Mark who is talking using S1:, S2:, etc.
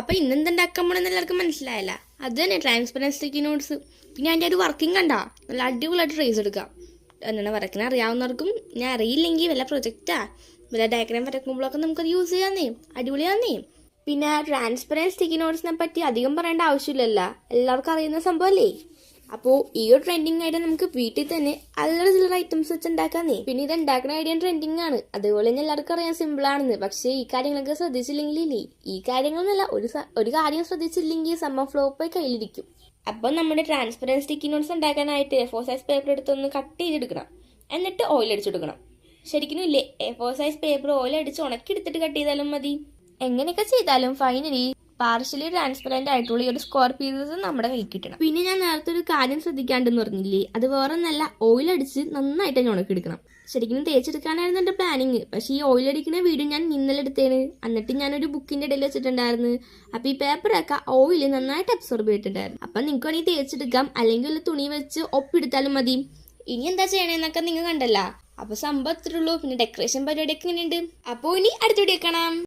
S1: അപ്പൊ ഇന്നെന്തുണ്ടാക്കാൻ പോണെന്ന് എല്ലാവർക്കും മനസ്സിലായല്ല. അത് തന്നെ ട്രാൻസ്പെറൻസ് സ്റ്റിക്കി നോട്ട്സ് പിന്നെ അതിന്റെ ഒരു വർക്കിംഗ് കണ്ട? നല്ല അടിപൊളിയായിട്ട് ട്രേസ് എടുക്കാം. എന്താണ് വരയ്ക്കാൻ അറിയാവുന്നവർക്കും ഞാൻ അറിയില്ലെങ്കിൽ വല്ല പ്രൊജക്റ്റാ വല്ല ഡയഗ്രാം വരക്കുമ്പോഴൊക്കെ നമുക്കത് യൂസ് ചെയ്യാന്നേ. അടിപൊളിയാന്നേ. പിന്നെ ട്രാൻസ്പെറൻസ് സ്റ്റിക്കി നോട്ട്സിനെ പറ്റി അധികം പറയേണ്ട ആവശ്യമില്ലല്ലോ. എല്ലാവർക്കും അറിയുന്ന സംഭവമല്ലേ അപ്പോൾ ഈ ഒരു ട്രെൻഡിങ് ആയിട്ട് നമുക്ക് വീട്ടിൽ തന്നെ അല്ലറ ചില്ലറ ഐറ്റംസ് വെച്ച് ഉണ്ടാക്കാന്നേ. പിന്നെ ഇത് ഉണ്ടാക്കുന്ന ഐഡിയ ട്രെൻഡിങ് ആണ്. അതുപോലെ തന്നെ എല്ലാവർക്കും അറിയാൻ സിമ്പിൾ ആണെന്ന്. പക്ഷേ ഈ കാര്യങ്ങളൊക്കെ ശ്രദ്ധിച്ചില്ലെങ്കിലേ ഈ കാര്യങ്ങളൊന്നുമല്ല ഒരു ഒരു കാര്യം ശ്രദ്ധിച്ചില്ലെങ്കിൽ സംഭവം ഫ്ലോപ്പ് കയ്യിലിരിക്കും. അപ്പൊ നമ്മുടെ ട്രാൻസ്പെറൻസ് സ്റ്റിക്കി നോട്ട്സ് ഉണ്ടാക്കാനായിട്ട് എ ഫോർ സൈസ് പേപ്പർ എടുത്തൊന്ന് കട്ട് ചെയ്തെടുക്കണം. എന്നിട്ട് ഓയിൽ അടിച്ചെടുക്കണം ശരിക്കും ഇല്ലേ? A four size paper oil അടിച്ച് ഉണക്കി എടുത്തിട്ട് കട്ട് ചെയ്താലും മതി. എങ്ങനെയൊക്കെ ചെയ്താലും ഫൈനലി പാർഷ്യലി ട്രാൻസ്പെറന്റ് ആയിട്ടുള്ള ഈ ഒരു സ്ക്വയർ പീസസ് നമ്മുടെ കയ്യിൽ കിട്ടണം. പിന്നെ ഞാൻ നേരത്തെ ഒരു കാര്യം ശ്രദ്ധിക്കാണ്ടെന്ന് പറഞ്ഞില്ലേ? അത് വേറെ നല്ല ഓയിൽ അടിച്ച് നന്നായിട്ട് തന്നെ ഉണക്കിയെടുക്കണം ശരിക്കും തേച്ചെടുക്കാനായിരുന്നു എന്റെ പ്ലാനിങ് പക്ഷേ ഈ ഓയിൽ അടിക്കുന്ന വീഡിയോ ഞാൻ ഇന്നലെ എടുത്തേന്. എന്നിട്ട് ഞാനൊരു ബുക്കിന്റെ ഇടയിൽ വെച്ചിട്ടുണ്ടായിരുന്നു. അപ്പോൾ ഈ പേപ്പറൊക്കെ ഓയിൽ നന്നായിട്ട് അബ്സോർബ് ചെയ്തിട്ടുണ്ടായിരുന്നു. അപ്പം നിങ്ങൾക്ക് വേണമെങ്കിൽ തേച്ചെടുക്കാം. അല്ലെങ്കിൽ ഒരു തുണി വെച്ച് ഒപ്പിടുത്താലും മതി. ഇനി എന്താ ചെയ്യണേന്നൊക്കെ നിങ്ങൾ കണ്ടല്ല. അപ്പോൾ സംഭവം അത്രേ ഉള്ളൂ. പിന്നെ ഡെക്കറേഷൻ പരിപാടിയൊക്കെ ഇങ്ങനെയുണ്ട് അപ്പോൾ ഇനി അടുത്ത വീഡിയോ കാണാം.